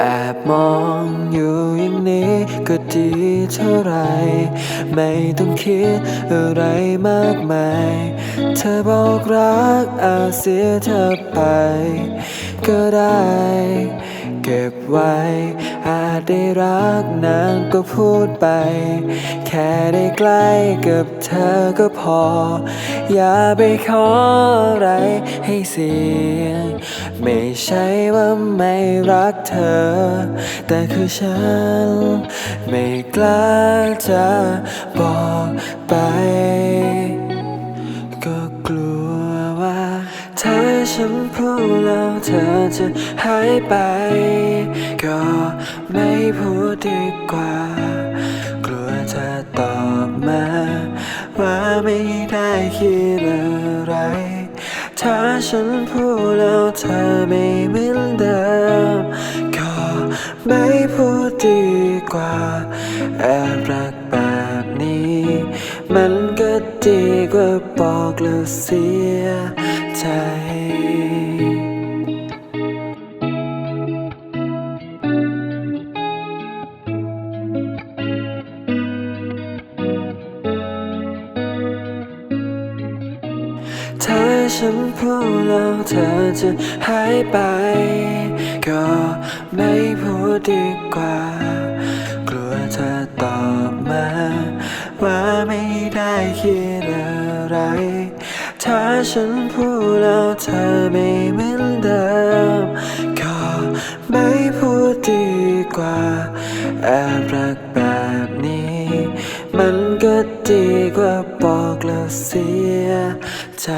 แอบมองอยู่อย่างนี้ก็ดีเท่าไร ไม่ต้องคิดอะไรมากมาย เธอบอกรักอาเสียเธอไป ก็ได้ เก็บไว้ ได้รักนานก็พูดไป แค่ได้ใกล้กับเธอก็พอ อย่าไปขออะไรให้เสียงไม่ใช่ว่าไม่รักเธอ แต่คือฉัน ไม่กล้าจะบอกไป ก็กลัวว่า ถ้าฉันพูดแล้วเธอจะหายไป ดีกว่า กลัวเธอตอบมา ว่าไม่ได้คิดอะไร ถ้าฉันพูดแล้วเธอไม่เหมือนเดิมก็ไม่พูดดีกว่า แอบรักแบบนี้ มันก็ดีกว่าบอกแล้วเสียใจ ถ้าฉันพูดแล้วเธอจะหายไป ก็ไม่พูดดีกว่า กลัวเธอตอบมา ว่าไม่ได้คิดอะไร ถ้าฉันพูดแล้วเธอไม่เหมือนเดิม ก็ไม่พูดดีกว่า แอบรักแบบนี้ มัน ก็ดีกว่าบอกแล้วเสียใจ